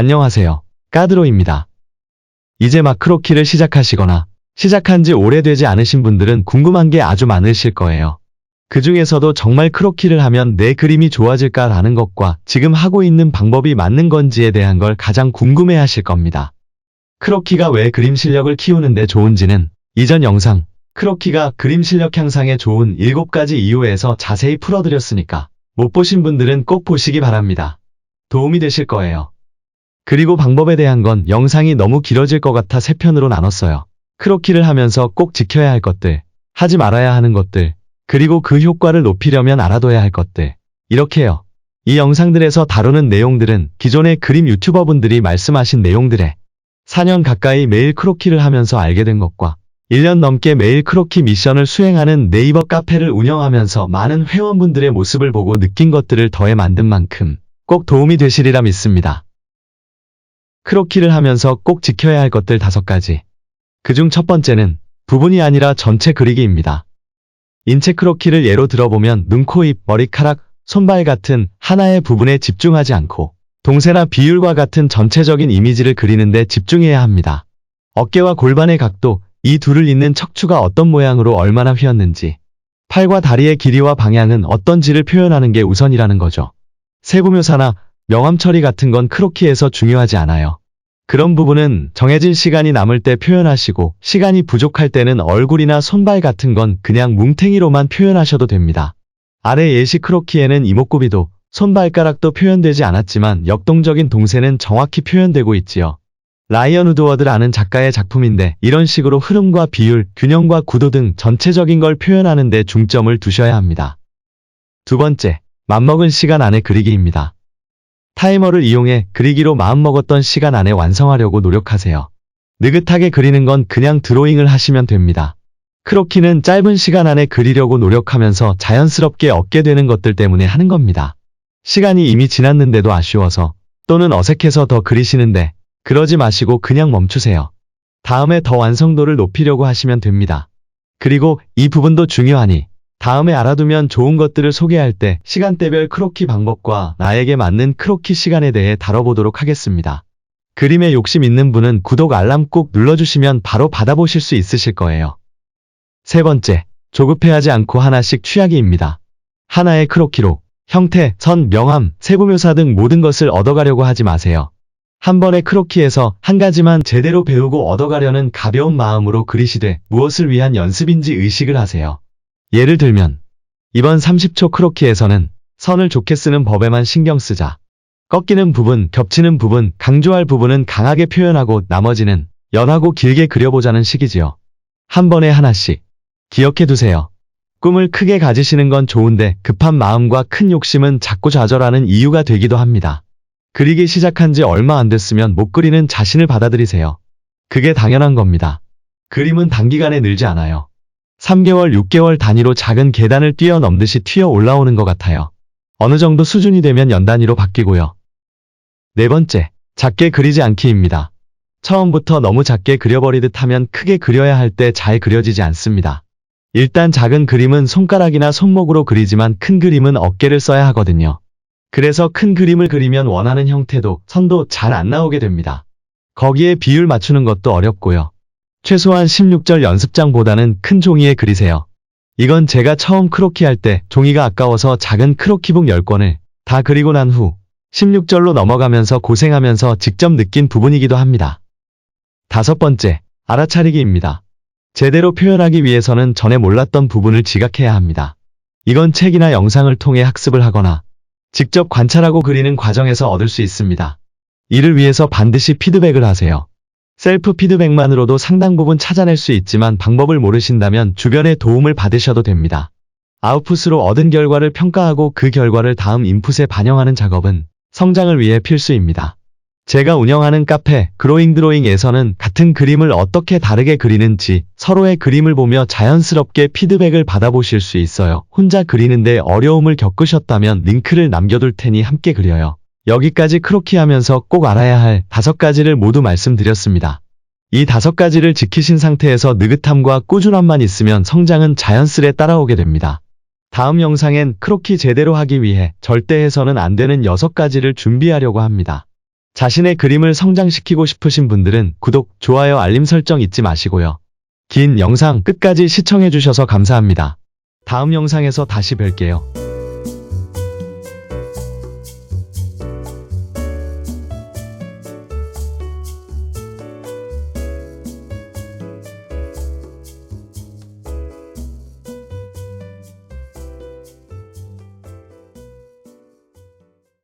안녕하세요. 까드로입니다. 이제 막 크로키를 시작하시거나 시작한 지 오래되지 않으신 분들은 궁금한 게 아주 많으실 거예요. 그 중에서도 정말 크로키를 하면 내 그림이 좋아질까라는 것과 지금 하고 있는 방법이 맞는 건지에 대한 걸 가장 궁금해 하실 겁니다. 크로키가 왜 그림 실력을 키우는데 좋은지는 이전 영상 크로키가 그림 실력 향상에 좋은 7가지 이유에서 자세히 풀어드렸으니까 못 보신 분들은 꼭 보시기 바랍니다. 도움이 되실 거예요. 그리고 방법에 대한 건 영상이 너무 길어질 것 같아 세 편으로 나눴어요. 크로키를 하면서 꼭 지켜야 할 것들, 하지 말아야 하는 것들, 그리고 그 효과를 높이려면 알아둬야 할 것들. 이렇게요. 이 영상들에서 다루는 내용들은 기존의 그림 유튜버분들이 말씀하신 내용들에 4년 가까이 매일 크로키를 하면서 알게 된 것과 1년 넘게 매일 크로키 미션을 수행하는 네이버 카페를 운영하면서 많은 회원분들의 모습을 보고 느낀 것들을 더해 만든 만큼 꼭 도움이 되시리라 믿습니다. 크로키를 하면서 꼭 지켜야 할 것들 다섯 가지. 그중 첫 번째는 부분이 아니라 전체 그리기입니다. 인체 크로키를 예로 들어보면 눈, 코, 입, 머리카락, 손발 같은 하나의 부분에 집중하지 않고 동세나 비율과 같은 전체적인 이미지를 그리는데 집중해야 합니다. 어깨와 골반의 각도, 이 둘을 잇는 척추가 어떤 모양으로 얼마나 휘었는지, 팔과 다리의 길이와 방향은 어떤지를 표현하는 게 우선이라는 거죠. 세부묘사나 명암 처리 같은 건 크로키에서 중요하지 않아요. 그런 부분은 정해진 시간이 남을 때 표현하시고 시간이 부족할 때는 얼굴이나 손발 같은 건 그냥 뭉탱이로만 표현하셔도 됩니다. 아래 예시 크로키에는 이목구비도 손발가락도 표현되지 않았지만 역동적인 동세는 정확히 표현되고 있지요. 라이언 우드워드라는 작가의 작품인데 이런 식으로 흐름과 비율, 균형과 구도 등 전체적인 걸 표현하는 데 중점을 두셔야 합니다. 두 번째, 맘먹은 시간 안에 그리기입니다. 타이머를 이용해 그리기로 마음먹었던 시간 안에 완성하려고 노력하세요. 느긋하게 그리는 건 그냥 드로잉을 하시면 됩니다. 크로키는 짧은 시간 안에 그리려고 노력하면서 자연스럽게 얻게 되는 것들 때문에 하는 겁니다. 시간이 이미 지났는데도 아쉬워서 또는 어색해서 더 그리시는데 그러지 마시고 그냥 멈추세요. 다음에 더 완성도를 높이려고 하시면 됩니다. 그리고 이 부분도 중요하니 다음에 알아두면 좋은 것들을 소개할 때 시간대별 크로키 방법과 나에게 맞는 크로키 시간에 대해 다뤄보도록 하겠습니다. 그림에 욕심 있는 분은 구독 알람 꼭 눌러주시면 바로 받아보실 수 있으실 거예요. 세 번째, 조급해하지 않고 하나씩 취하기입니다. 하나의 크로키로 형태, 선, 명암, 세부묘사 등 모든 것을 얻어가려고 하지 마세요. 한 번의 크로키에서 한 가지만 제대로 배우고 얻어가려는 가벼운 마음으로 그리시되 무엇을 위한 연습인지 의식을 하세요. 예를 들면 이번 30초 크로키에서는 선을 좋게 쓰는 법에만 신경 쓰자. 꺾이는 부분, 겹치는 부분, 강조할 부분은 강하게 표현하고 나머지는 연하고 길게 그려보자는 식이지요. 한 번에 하나씩. 기억해 두세요. 꿈을 크게 가지시는 건 좋은데 급한 마음과 큰 욕심은 자꾸 좌절하는 이유가 되기도 합니다. 그리기 시작한 지 얼마 안 됐으면 못 그리는 자신을 받아들이세요. 그게 당연한 겁니다. 그림은 단기간에 늘지 않아요. 3개월, 6개월 단위로 작은 계단을 뛰어넘듯이 튀어 올라오는 것 같아요. 어느 정도 수준이 되면 연 단위로 바뀌고요. 네 번째, 작게 그리지 않기입니다. 처음부터 너무 작게 그려버리듯 하면 크게 그려야 할 때 잘 그려지지 않습니다. 일단 작은 그림은 손가락이나 손목으로 그리지만 큰 그림은 어깨를 써야 하거든요. 그래서 큰 그림을 그리면 원하는 형태도 선도 잘 안 나오게 됩니다. 거기에 비율 맞추는 것도 어렵고요. 최소한 16절 연습장보다는 큰 종이에 그리세요. 이건 제가 처음 크로키 할 때 종이가 아까워서 작은 크로키북 10권을 다 그리고 난 후 16절로 넘어가면서 고생하면서 직접 느낀 부분이기도 합니다. 다섯 번째, 알아차리기입니다. 제대로 표현하기 위해서는 전에 몰랐던 부분을 지각해야 합니다. 이건 책이나 영상을 통해 학습을 하거나 직접 관찰하고 그리는 과정에서 얻을 수 있습니다. 이를 위해서 반드시 피드백을 하세요. 셀프 피드백만으로도 상당 부분 찾아낼 수 있지만 방법을 모르신다면 주변의 도움을 받으셔도 됩니다. 아웃풋으로 얻은 결과를 평가하고 그 결과를 다음 인풋에 반영하는 작업은 성장을 위해 필수입니다. 제가 운영하는 카페 그로잉 드로잉에서는 같은 그림을 어떻게 다르게 그리는지 서로의 그림을 보며 자연스럽게 피드백을 받아보실 수 있어요. 혼자 그리는데 어려움을 겪으셨다면 링크를 남겨둘 테니 함께 그려요. 여기까지 크로키 하면서 꼭 알아야 할 다섯 가지를 모두 말씀드렸습니다. 이 다섯 가지를 지키신 상태에서 느긋함과 꾸준함만 있으면 성장은 자연스레 따라오게 됩니다. 다음 영상엔 크로키 제대로 하기 위해 절대 해서는 안 되는 여섯 가지를 준비하려고 합니다. 자신의 그림을 성장시키고 싶으신 분들은 구독, 좋아요, 알림 설정 잊지 마시고요. 긴 영상 끝까지 시청해주셔서 감사합니다. 다음 영상에서 다시 뵐게요.